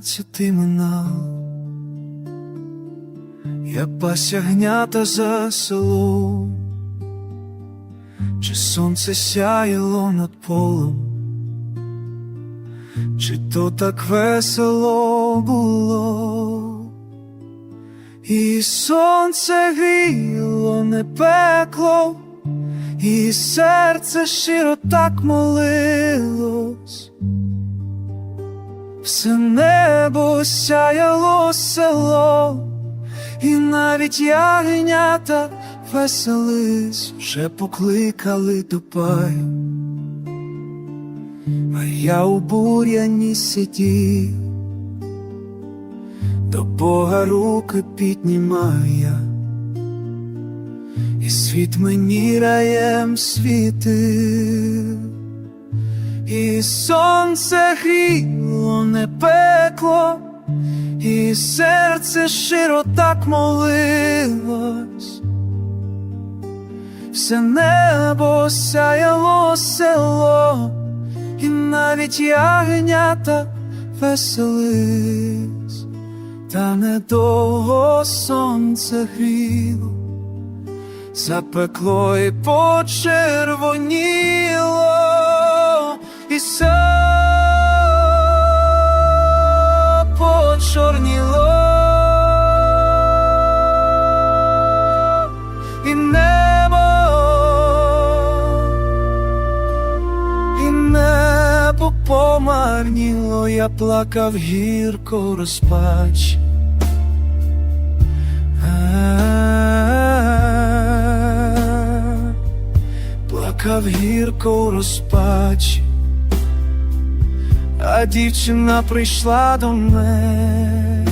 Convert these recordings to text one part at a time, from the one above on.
тринадцяти минав, я пася гнята за селом, чи сонце сяяло над полем, чи то так весело було, і сонце гріло, не пекло. І серце щиро так молилось, все небо сяяло село, і навіть ягнята веселись, вже покликали до паю, а я у бур'яні сидів, до Бога руки піднімаю. І світ мені раєм світив, і сонце гріло, не пекло, і серце щиро так молилось, все небо сяяло село, і навіть ягнята веселись, та недовго сонце гріло запекло і почервоніло, помарніло, я плакав гірко розпач. Плакав гірко у розпачі, а дівчина прийшла до мене,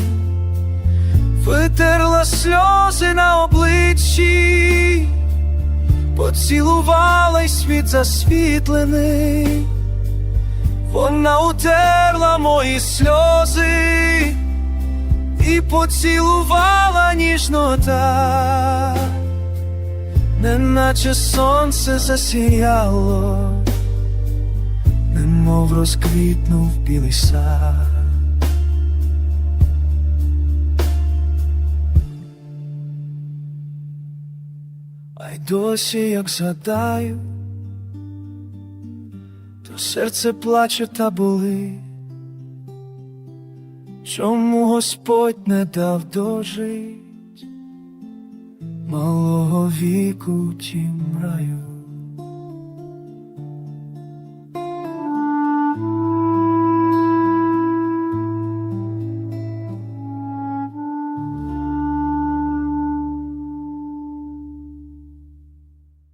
витерла сльози на обличчі, поцілувала й світ засвітлений, вона утерла мої сльози і поцілувала ніжно так неначе сонце засіяло, немов розквітнув білий сад. А й досі, як згадаю, то серце плаче та болить. Чому Господь не дав дожить? малого віку тім раю.